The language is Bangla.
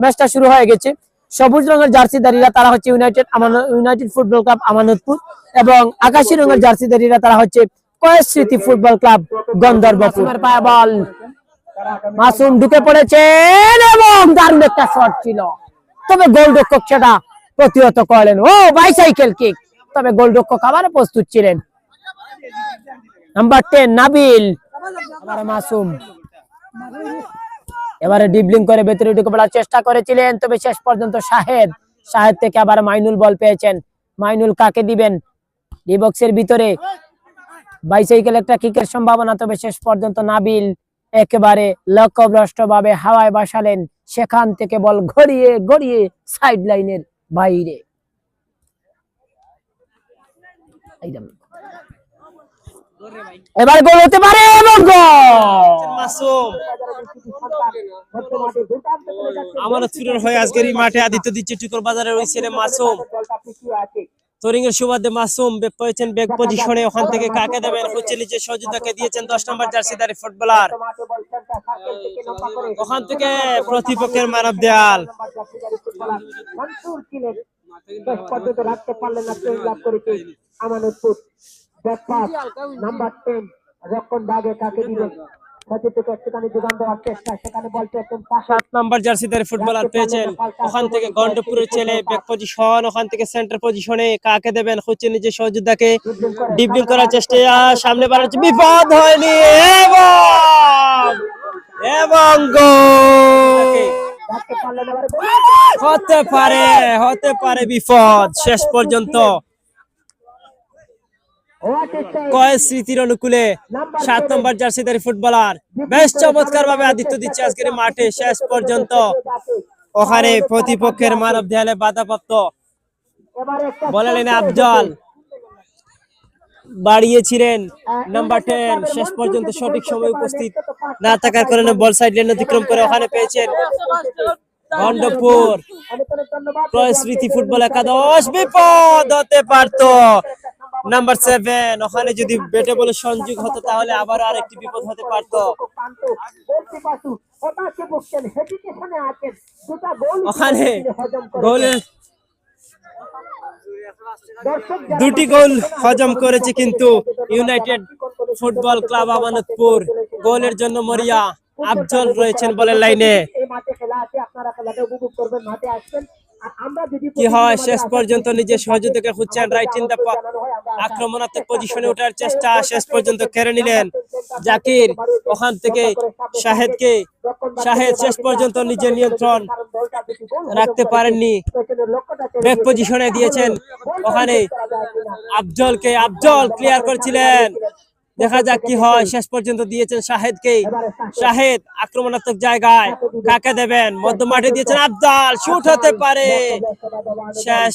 ম্যাচটা শুরু হয়ে গেছে। সবুজ রঙের জার্সিধারীরা তারা হচ্ছে United United football club Amanatpur এবং আকাশী রঙের জার্সিধারীরা তারা হচ্ছে কয়েক স্মৃতি ফুটবল ক্লাব গন্ধর্বপুর। পায়ে বল। মাসুম ঢুকে পড়েছেন এবং দারুণ একটা শট ছিল। তবে গোলরক্ষক সেটা প্রতিহত করলেন। ও বাইসাইকেল কিক তবে গোলরক্ষক আবার প্রস্তুত ছিলেন। Number ten Nabil. মাসুম। এবারে ডিবলিং করে ভেতরে ঢুকে পড়ার চেষ্টা করেছিলেন, তবে শেষ পর্যন্ত শাহেদ শাহেদ থেকে আবার মাইনুল বল পেয়েছেন। মাইনুল কাকে দিবেন? ডিবক্সের ভিতরে। বাইসাইকেল একটা কিকের সম্ভাবনা, তবে শেষ পর্যন্ত নাবিল একেবারে লক্ষ্যভ্রষ্ট ভাবে হাওয়ায় বাসালেন। সেখান থেকে বল গড়িয়ে গড়িয়ে সাইড লাইনের বাইরে এবার গোল হতে পারে গোল! মাসুম আমানতপুরের হয়ে আজকের এই মাঠে আদিত্য দিচ্ছে টুকর বাজারের ওই ছেলে মাসুম। তরিং এর সুবাদে মাসুম পেয়েছেন বেগ পজিশনে, ওখান থেকে কাকে দেবেন? হচ্ছে নিচে সহযোগিতাকে দিয়েছেন দশ নম্বর জার্সিদারি ফুটবলার। ওখান থেকে প্রতিপক্ষের মানব দেয়াল। রাখতে পারলেন সাত নাম্বার জার্সিদারি ফুটবলার পেয়েছেন। ওখান থেকে গন্ডপুরের ছেলে ব্যাক পজিশন ওখান থেকে সেন্টার পজিশনে কাকে দেবেন? হচ্ছে নিজে সহযোদ্ধাকে। ডিবলিং করার চেষ্টা সামনে বাড়াচ্ছে। বিপদ হয়নি। এবং। হতে পারে হতে পারে বিপদ। শেষ পর্যন্ত! কয় স্মৃতির অনুকূলে সাত নম্বর জার্সিদারি ফুটবলার। বেশ চমৎকার ভাবে আদিত্য দিচ্ছে আজকের মাঠে। শেষ পর্যন্ত ওখানে প্রতিপক্ষের মানব দেয়ালে বাধাপ্রাপ্ত বলেলেন আফজল। বাড়িয়েছিলেন নাম্বার টেন শেষ পর্যন্ত সঠিক সময় উপস্থিত না থাকার কারণে বল সাইড লাইন অতিক্রম করে ওখানে পেয়েছেন গন্ডপুর অনেক অনেক ধন্যবাদ প্রয় স্মৃতি ফুটবল একাদশ। বিপদ হতে পারতো। নাম্বার সেভেন ওখানে যদি বেটে বলে সংযোগ হতো, তাহলে আবার আরেকটি বিপদ হতে পারতো। ওখানে গোলের দুটি গোল হজম করেছে কিন্তু ইউনাইটেড ফুটবল ক্লাব আমানতপুর। গোলের জন্য মরিয়া আফজল রয়েছেন বলের লাইনে। মাঠে খেলা আছে, আপনারা খেলাটা উপভোগ করবেন, মাঠে আসবেন। আর কি হয় শেষ পর্যন্ত নিজের সহযোগিতাকে খুঁজছেন রাইট ইন দ্য আক্রমণাত্মক পজিশনে ওঠার চেষ্টা শেষ পর্যন্ত কেড়ে নিলেন জাকির ওখান থেকে শাহেদকে শাহেদ শেষ পর্যন্ত নিজের নিয়ন্ত্রণ রাখতে পারেননি ব্যাক পজিশনে দিয়েছেন ওখানে আফজলকে আফজল ক্লিয়ার করছিলেন দেখা যাক কি হয়। শেষ পর্যন্ত দিয়েছেন শাহেদকে শাহেদ, আক্রমণাত্মক জায়গায় কাকে দেবেন? মধ্য মাঠে দিয়েছেন আবদাল। শুট হতে পারে। শেষ